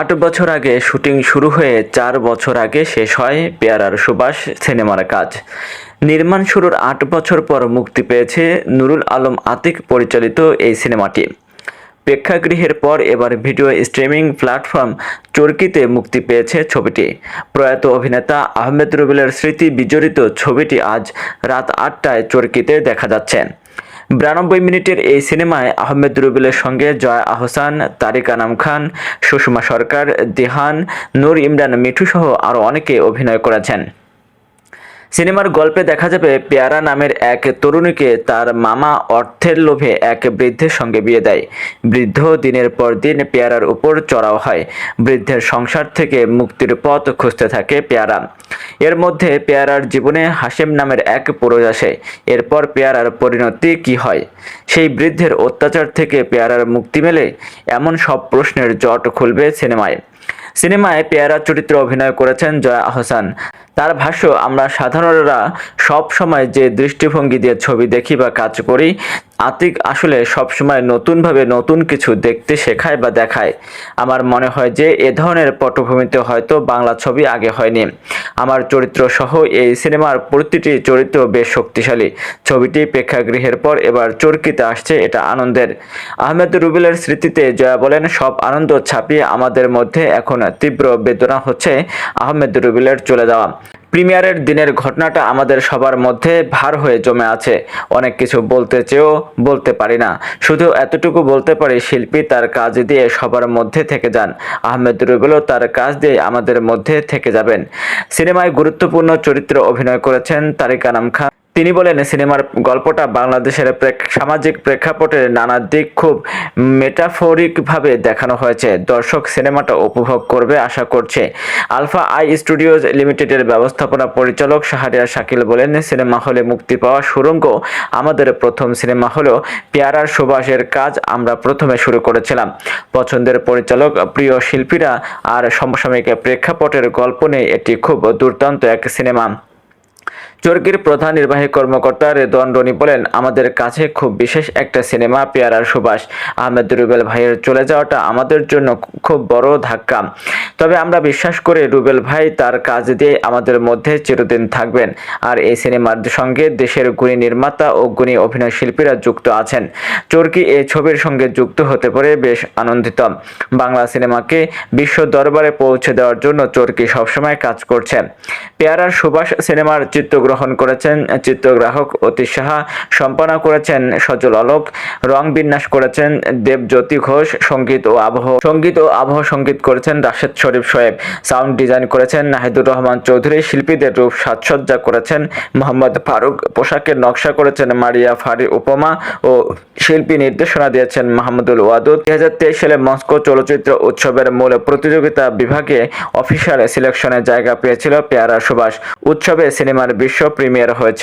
আট বছর আগে শুটিং শুরু হয়ে চার বছর আগে শেষ হয় পেয়ারার সুবাস সিনেমার কাজ। নির্মাণ শুরুর আট বছর পর মুক্তি পেয়েছে নুরুল আলম আতিক পরিচালিত এই সিনেমাটি। প্রেক্ষাগৃহের পর এবার ভিডিও স্ট্রিমিং প্ল্যাটফর্ম চরকিতে মুক্তি পেয়েছে ছবিটি। প্রয়াত অভিনেতা আহমেদ রুবেলের স্মৃতি বিজড়িত ছবিটি আজ রাত আটটায় চরকিতে দেখা যাচ্ছে। বিরানব্বই মিনিটের এই সিনেমায় আহমেদ রুবিলের সঙ্গে জয়া আহসান, তারিক আনাম খান, সুষমা সরকার, দেহান, নূর ইমরান, মিঠু সহ আরও অনেকে অভিনয় করেছেন। সিনেমার গল্পে দেখা যাবে পেয়ারা নামের এক তরুণীকে তার মামা অর্থের লোভে এক বৃদ্ধের সঙ্গে বিয়ে দেয়। বৃদ্ধ দিনের পর দিন পেয়ারার উপর চড়াও হয়। বৃদ্ধের সংসার থেকে মুক্তির পথ খুঁজতে থাকে পেয়ারা। এর মধ্যে পেয়ারার জীবনে হাসেম নামের এক পুরুষ আসে। এরপর পেয়ারার পরিণতি কি হয়? সেই বৃদ্ধের অত্যাচার থেকে পেয়ারার মুক্তি মেলে এমন সব প্রশ্নের জট খুলবে সিনেমায়। সিনেমায় পেয়ারা চরিত্রে অভিনয় করেছেন জয়া আহসান। তার ভাষ্য, আমরা সাধারণরা সব সময় যে দৃষ্টিভঙ্গি দিয়ে ছবি দেখি বা কাজ করি আতিক আসলে সবসময় নতুনভাবে নতুন কিছু দেখতে শেখায় বা দেখায়। আমার মনে হয় যে এ ধরনের পটভূমিতে হয়তো বাংলা ছবি আগে হয়নি। আমার চরিত্র সহ এই সিনেমার প্রতিটি চরিত্র বেশ শক্তিশালী। ছবিটি প্রেক্ষাগৃহের পর এবার চরকিতে আসছে এটা আনন্দের। আহমেদ রুবেলের স্মৃতিতে জয়া বলেন, সব আনন্দ ছাপিয়ে আমাদের মধ্যে এখন তীব্র বেদনা হচ্ছে আহমেদ রুবেলের চলে যাওয়া। প্রিমিয়ারের দিনের ঘটনাটা আমাদের সবার মধ্যে ভার হয়ে জমে আছে। অনেক কিছু বলতে চেয়েও বলতে পারি না। শুধু এতটুকু বলতে পারি, শিল্পী তার কাজ দিয়ে সবার মধ্যে থেকে যান। আহমেদ রুবেলও তার কাজ দিয়ে আমাদের মধ্যে থেকে যাবেন। সিনেমায় গুরুত্বপূর্ণ চরিত্র অভিনয় করেছেন তারিক আনাম খান। তিনি বলেন, সিনেমার গল্পটা বাংলাদেশের সামাজিক প্রেক্ষাপটের নানা দিক খুব মেটাফোরিকভাবে দেখানো হয়েছে। দর্শক সিনেমাটা উপভোগ করবে আশা করছে। আলফা আই স্টুডিওজ লিমিটেডের ব্যবস্থাপনা পরিচালক শাহরিয়ার শাকিল বলেন, সিনেমা হলে মুক্তি পাওয়া সুরঙ্গ আমাদের প্রথম সিনেমা হলো পেয়ারার সুবাসের কাজ আমরা প্রথমে শুরু করেছিলাম। পছন্দের পরিচালক, প্রিয় শিল্পীরা আর সমসাময়িক প্রেক্ষাপটের গল্প নিয়ে এটি খুব দুর্দান্ত এক সিনেমা। চরকির প্রধান নির্বাহী কর্মকর্তা রেদওয়ান রনি বলেন, আমাদের কাছে খুব বিশেষ একটা সিনেমা, পেয়ারার সুবাস। আহমেদ রুবেল ভাইয়ের চলে যাওয়াটা আমাদের জন্য খুব বড় ধাক্কা। তবে আমরা বিশ্বাস করি রুবেল ভাই তার কাজ দিয়ে আমাদের মধ্যে চিরদিন থাকবেন। আর এই সিনেমার সঙ্গে দেশের গুণী নির্মাতা ও গুণী অভিনয় শিল্পীরা যুক্ত আছেন। চরকি এই ছবির সঙ্গে যুক্ত হতে পারে বেশ আনন্দিত। বাংলা সিনেমাকে বিশ্ব দরবারে পৌঁছে দেওয়ার জন্য চরকি সবসময় কাজ করছে। পেয়ারার সুভাষ সিনেমার চিত্রগ্রহণ করেছেন চিত্রগ্রাহক অতি সাহা সম্পাদনা করেছেন সজল আলোক, রং বিন্যাস করেছেন দেবজ্যোতি ঘোষ, সংগীত ও আবহ, সংগীত ও আবহ সংগীত করেছেন রাশেদ শরীফ শোয়েব সাউন্ড ডিজাইন করেছেন নাহিদুর রহমান চৌধুরী, শিল্পীদের রূপ সাজসজ্জা করেছেন মোহাম্মদ ফারুক, পোশাকের নকশা করেছেন মারিয়া ফারি উপমা ও শিল্পী নির্দেশনা দিয়েছেন মাহমুদুল ওয়াদুদ। দুই হাজার তেইশ সালে মস্কো চলচ্চিত্র উৎসবের মূল প্রতিযোগিতা বিভাগে অফিসিয়াল সিলেকশনে জায়গা পেয়েছিল পেয়ারা সুভাষ। উৎসবে সিনেমার বিশ্ব প্রিমিয়ার হয়েছে।